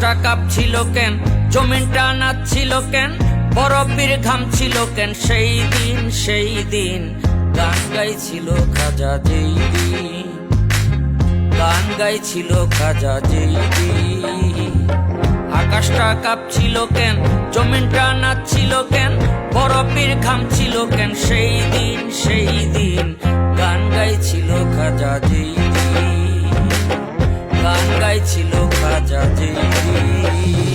আকাশটা কাঁপছিল কেন? জমিনটা নাচছিল কেন? বরফের ঘাম ছিল কেন? সেই দিন সেই দিন গান গাইছিল খাজা যেই দিন গান গাইছিল খাজা যেই দিন আকাশটা কাঁপছিল কেন? জমিনটা নাচছিল কেন? বরফের ঘাম ছিল কেন? সেই দিন সেই দিন গান গাইছিল খাজা যেই গাইছিল খাজা যেই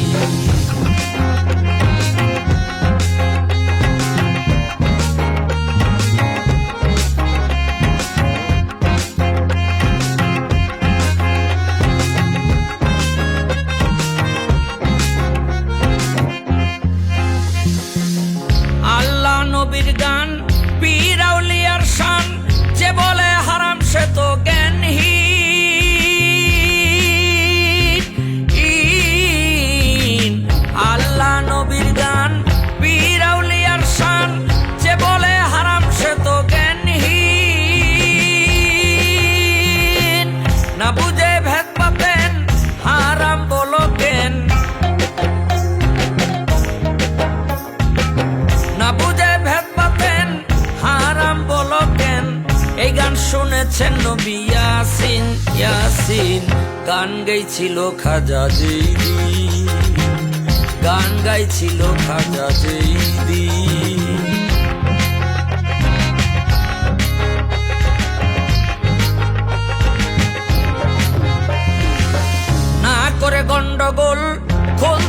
শুনেছেন নবী ইয়াসিন ইয়াসিন। গান গাইছিল খাজা জৈদি গান গাইছিল খাজা জৈদি না করে গন্ডগোল, খোল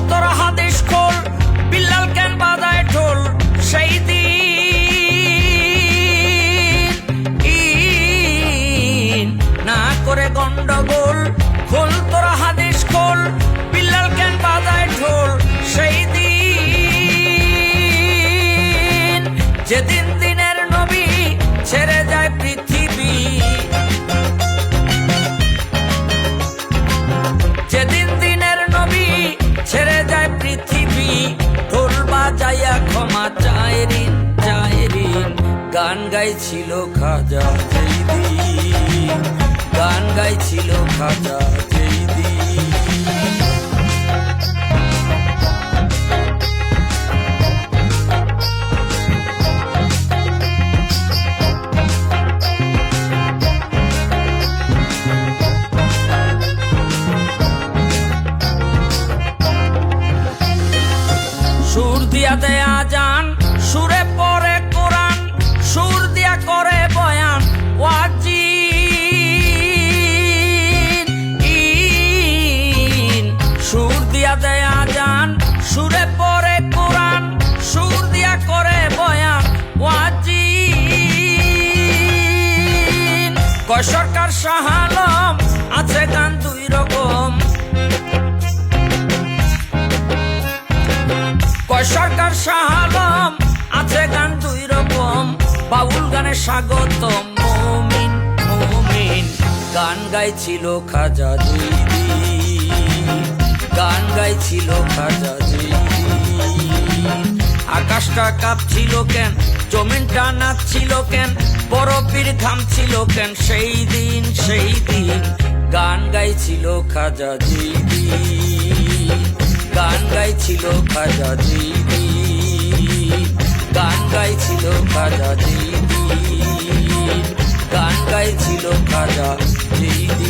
যেদিন দিনের নবী ছেড়ে যায় পৃথিবী। যেদিন দিনের নবী ছেড়ে যায় পৃথিবী, ঢোল বাজাইয়া ক্ষমা চায় ঋণ গান গাইছিল খাজা গান গাইছিল খাজা দেয়া যান, সুরে পরে কোরআন, সুর দিয়া করে বয়ান, ওয়াজিন, ইন, সুর দিয়া দেয়া যান, সুরে পরে কোরআন, সুর দিয়া করে বয়ান, ওয়াজিন। কয় সরকার শাহালম আছে গান স্বাগত মমিন মমিন। গান গাইছিল খাজা দিদি গান গাইছিল খাজা দিদি আকাশটা কাঁপছিল কেন, জমিনটা নাচছিল কেন, বরফের ঘাম ছিল কেন, সেই দিন সেই দিন। গান গাইছিল খাজা দিদি গান গাইছিল খাজা দিদি গান গাইছিল খাজা দিদি গান গাইছিল খাজা দিদি